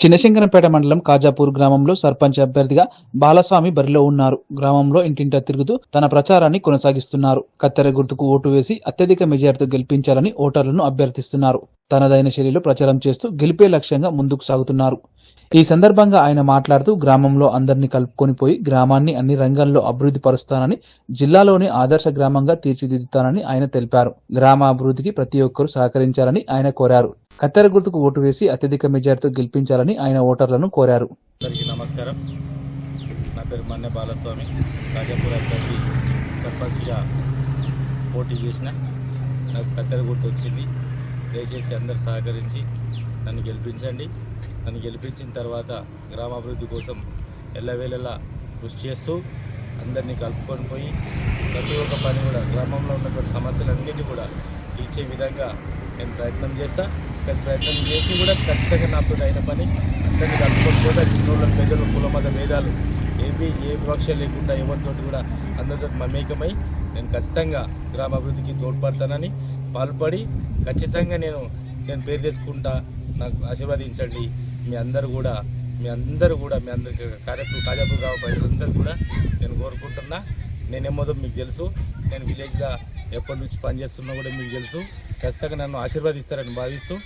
చిన్నశంకరంపేట మండలం కాజాపూర్ గ్రామంలో సర్పంచ్ అభ్యర్థిగా బాలస్వామి బరిలో ఉన్నారు. గ్రామంలో ఇంటింటా తిరుగుతూ తన ప్రచారాన్ని కొనసాగిస్తున్నారు. కత్తెర గుర్తుకు ఓటు వేసి అత్యధిక మెజార్టీతో గెలిపించాలని ఓటర్లను అభ్యర్థిస్తున్నారు. తనదైన శైలిలో ప్రచారం చేస్తూ గెలిపే లక్ష్యంగా ముందుకు సాగుతున్నారు. ఈ సందర్భంగా ఆయన మాట్లాడుతూ గ్రామంలో అందరినీ కలుపుకొని పోయి గ్రామాన్ని అన్ని రంగాల్లో అభివృద్ధి పరుస్తానని జిల్లాలోని ఆదర్శ గ్రామంగా తీర్చిదిద్దుతానని ఆయన తెలిపారు. గ్రామాభివృద్ధికి ప్రతి ఒక్కరూ సహకరించాలని ఆయన కోరారు. కత్తెర గుర్తుకు ఓటు వేసి అత్యధిక మెజార్టీతో గెలిపించాలని ఆయన ఓటర్లను కోరారు. నమస్కారం. నా పేరు మన్య బాలస్వామి. రాజాపూర్ అభ్యర్థి సర్పంచ్గా పోటీ చేసిన నాకు కత్తెర గుర్తు వచ్చింది. దయచేసి అందరు సహకరించి నన్ను గెలిపించండి. నన్ను గెలిపించిన తర్వాత గ్రామాభివృద్ధి కోసం ఎల్లవేళలా కృషి చేస్తూ అందరినీ కలుపుకొని పోయి ప్రతి ఒక్క పని కూడా గ్రామంలో ఉన్నటువంటి సమస్యలన్నిటి కూడా తీర్చే విధంగా నేను ప్రయత్నం చేస్తా. కానీ ప్రయత్నం చేసి కూడా ఖచ్చితంగా నాతో అయిన పని. అందరినీ కలుపుకొని చిన్నోళ్ళ ప్రజలు కుల మత భేదాలు ఏవి ఏ వివక్ష లేకుండా ఎవరితో కూడా అందరితో మమేకమై నేను ఖచ్చితంగా గ్రామాభివృద్ధికి తోడ్పడతానని పాల్పడి ఖచ్చితంగా నేను నేను పేరు తెచ్చుకుంటా నాకు ఆశీర్వదించండి. మీ అందరు కూడా మీ అందరూ కూడా మీ అందరికి కార్యక్రమం కార్యక్రమ గ్రామ ప్రజలందరూ కూడా నేను కోరుకుంటున్నా. నేనేమోదో మీకు తెలుసు. నేను విలేజ్లో ఎప్పటి నుంచి పనిచేస్తున్నా కూడా మీకు తెలుసు. ఖచ్చితంగా నన్ను ఆశీర్వదిస్తారని భావిస్తూ